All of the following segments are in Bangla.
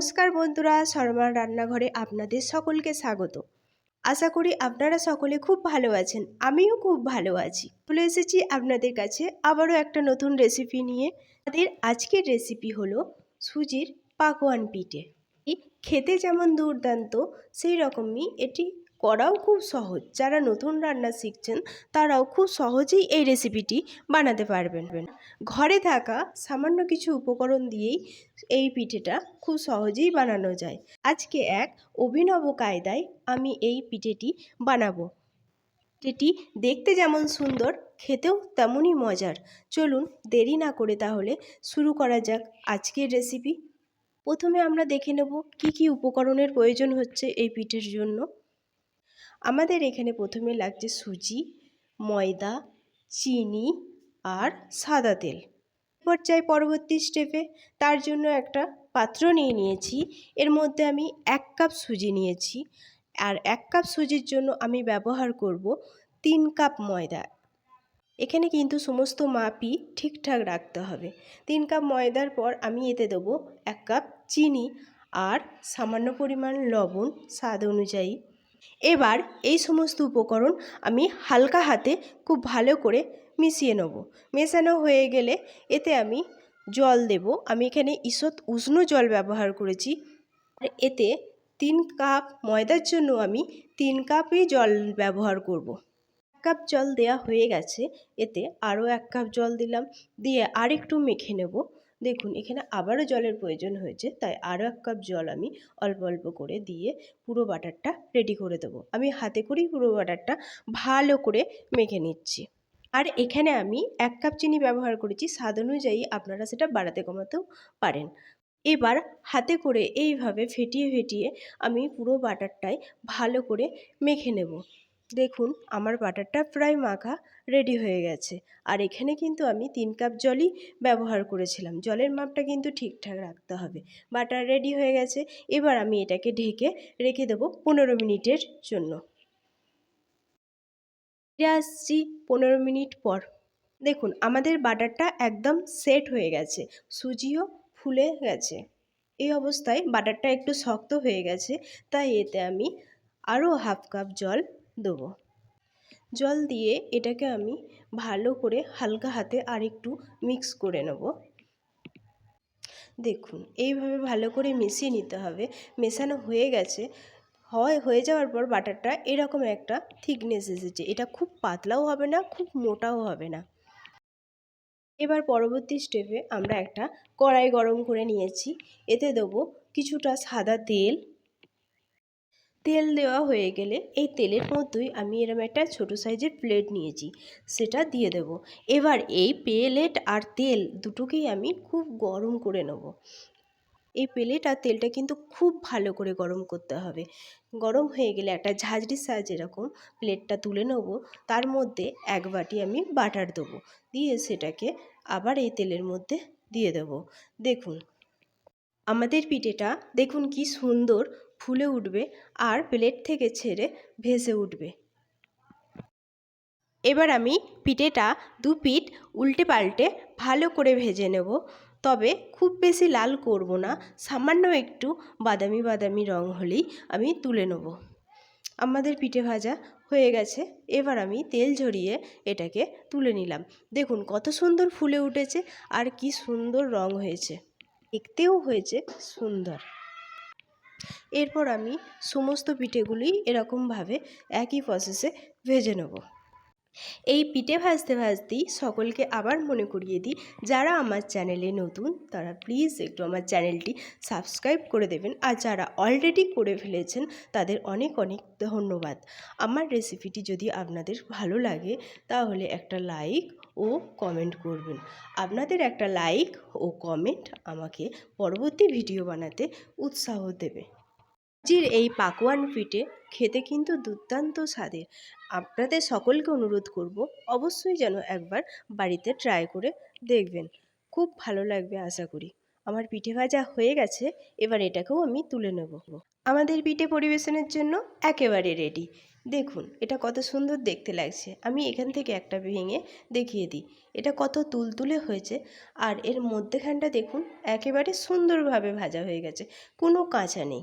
নমস্কার বন্ধুরা শর্মার রান্নাঘরে আপনাদের সকলকে স্বাগত। আশা করি আপনারা সকলে খুব ভালো আছেন, আমিও খুব ভালো আছি। চলে এসেছি আপনাদের কাছে আবারও একটা নতুন রেসিপি নিয়ে। তাদের আজকের রেসিপি হলো সুজির পাকোয়ান পিঠে। খেতে যেমন দুর্দান্ত সেই রকমই এটি করাও খুব সহজ। যারা নতুন রান্না শিখছেন, তারাও খুব সহজেই এই রেসিপিটি বানাতে পারবেন। ঘরে থাকা সামান্য কিছু উপকরণ দিয়েই এই পিঠেটা খুব সহজেই বানানো যায়। আজকে এক অভিনব কায়দায় আমি এই পিঠেটি বানাবো। পিঠেটি দেখতে যেমন সুন্দর, খেতেও তেমনই মজার। চলুন দেরি না করে তাহলে শুরু করা যাক আজকের রেসিপি প্রথমে আমরা দেখে নেব কি কি উপকরণের প্রয়োজন হচ্ছে এই পিঠের জন্য। আমাদের এখানে প্রথমে লাগছে সুজি, ময়দা, চিনি আর সাদা তেল। পর্যায়ে পরবর্তী স্টেপে তার জন্য একটা পাত্র নিয়ে নিয়েছি। এর মধ্যে আমি এক কাপ সুজি নিয়েছি। আর এক কাপ সুজির জন্য আমি ব্যবহার করব তিন কাপ ময়দা। এখানে কিন্তু সমস্ত মাপই ঠিকঠাক রাখতে হবে। তিন কাপ ময়দার পর আমি এতে দেবো এক কাপ চিনি আর সামান্য পরিমাণ লবণ স্বাদ অনুযায়ী। এবার এই সমস্ত উপকরণ আমি হালকা হাতে খুব ভালো করে মিশিয়ে নেব। মেশানো হয়ে গেলে এতে আমি জল দেব। আমি এখানে ঈষৎ উষ্ণ জল ব্যবহার করেছি। আর এতে তিন কাপ ময়দার জন্য আমি তিন কাপই জল ব্যবহার করব। এক কাপ জল দেয়া হয়ে গেছে। এতে আরও এক কাপ জল দিলাম। দিয়ে আর একটু মেখে নেব। দেখুন, এখানে আবারও জলের প্রয়োজন হয়েছে, তাই আরও এক কাপ জল আমি অল্প অল্প করে দিয়ে পুরো বাটারটা রেডি করে দেবো। আমি হাতে করেই পুরো বাটারটা ভালো করে মেখে নিচ্ছি। আর এখানে আমি এক কাপ চিনি ব্যবহার করেছি, স্বাদ অনুযায়ী আপনারা সেটা বাড়াতে কমাতেও পারেন। এবার হাতে করে এইভাবে ফেটিয়ে ফেটিয়ে আমি পুরো বাটারটাই ভালো করে মেখে নেব। দেখুন, আমার বাটারটা প্রায় মাখা রেডি হয়ে গেছে। আর এখানে কিন্তু আমি তিন কাপ জলই ব্যবহার করেছিলাম। জলের মাপটা কিন্তু ঠিকঠাক রাখতে হবে। বাটার রেডি হয়ে গেছে। এবার আমি এটাকে ঢেকে রেখে দেবো পনেরো মিনিটের জন্য। ফিরে আসছি পনেরো মিনিট পর। দেখুন, আমাদের বাটারটা একদম সেট হয়ে গেছে। সুজিও ফুলে গেছে। এই অবস্থায় বাটারটা একটু শক্ত হয়ে গেছে। তাই এতে আমি আরও হাফ কাপ জল দেবো। জল দিয়ে এটাকে আমি ভালো করে হালকা হাতে আর একটু মিক্স করে নেব। দেখুন, এইভাবে ভালো করে মিশিয়ে নিতে হবে। মেশানো হয়ে গেছে। হয়, হয়ে যাওয়ার পর বাটারটা এরকম একটা থিকনেস এসেছে। এটা খুব পাতলাও হবে না, খুব মোটাও হবে না। এবার পরবর্তী স্টেপে আমরা একটা কড়াই গরম করে নিয়েছি। এতে দেবো কিছুটা সাদা তেল তেল দেওয়া হয়ে গেলে এই তেলের মধ্যেই আমি এরম একটা ছোটো সাইজের প্লেট নিয়েছি, সেটা দিয়ে দেব। এবার এই প্লেট আর তেল দুটোকেই আমি খুব গরম করে নেব। এই প্লেট আর তেলটা কিন্তু খুব ভালো করে গরম করতে হবে। গরম হয়ে গেলে একটা ঝাঁঝরির সাহায্যে এরকম প্লেটটা তুলে নেব, তার মধ্যে এক বাটি আমি বাটার দেবো। দিয়ে সেটাকে আবার এই তেলের মধ্যে দিয়ে দেব। দেখুন, আমাদের পিঠেটা দেখুন কি সুন্দর ফুলে উঠবে আর প্লেট থেকে ছেড়ে ভেসে উঠবে। এবার আমি পিঠেটা দু পিঠ উল্টে পাল্টে ভালো করে ভেজে নেব। তবে খুব বেশি লাল করব না, সামান্য একটু বাদামি বাদামি রং হলেই আমি তুলে নেব। আমাদের পিঠে ভাজা হয়ে গেছে, এবার আমি তেল ঝরিয়ে এটাকে তুলে নিলাম। দেখুন কত সুন্দর ফুলে উঠেছে আর কি সুন্দর রং হয়েছে। দেখতেও হয়েছে সুন্দর। এরপর আমি সমস্ত পিঠেগুলি এরকমভাবে একই প্রসেসে ভেজে নেব। এই পিঠে ভাজতে ভাজতেই সকলকে আবার মনে করিয়ে দিই, যারা আমার চ্যানেলে নতুন, তারা প্লিজ একটু আমার চ্যানেলটি সাবস্ক্রাইব করে দেবেন। আর যারা অলরেডি করে ফেলেছেন, তাদের অনেক অনেক ধন্যবাদ। আমার রেসিপিটি যদি আপনাদের ভালো লাগে, তাহলে একটা লাইক ও কমেন্ট করবেন। আপনাদের একটা লাইক ও কমেন্ট আমাকে পরবর্তী ভিডিও বানাতে উৎসাহ দেবে। জির এই পাকোয়ান পিঠে খেতে কিন্তু দুর্দান্ত স্বাদের। আপনাদের সকলকে অনুরোধ করব অবশ্যই যেন একবার বাড়িতে ট্রাই করে দেখবেন। খুব ভালো লাগবে আশা করি। আমার পিঠে ভাজা হয়ে গেছে, এবার এটাকেও আমি তুলে নেব। আমাদের পিঠে পরিবেশনের জন্য একেবারে রেডি দেখুন, এটা কত সুন্দর দেখতে লাগছে। আমি এখান থেকে একটা ভেঙে দেখিয়ে দিই। এটা কত তুলতুলে হয়েছে। আর এর মধ্যেখানটা দেখুন, একেবারে সুন্দরভাবে ভাজা হয়ে গেছে। কোনো কাঁচা নেই।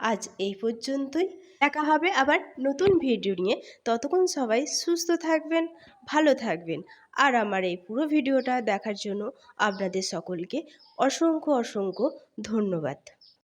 আজ এই পর্যন্তই। দেখা হবে আবার নতুন ভিডিও নিয়ে। ততক্ষণ সবাই সুস্থ থাকবেন, ভালো থাকবেন। আর আমার এই পুরো ভিডিওটা দেখার জন্য আপনাদের সকলকে অসংখ্য অসংখ্য ধন্যবাদ।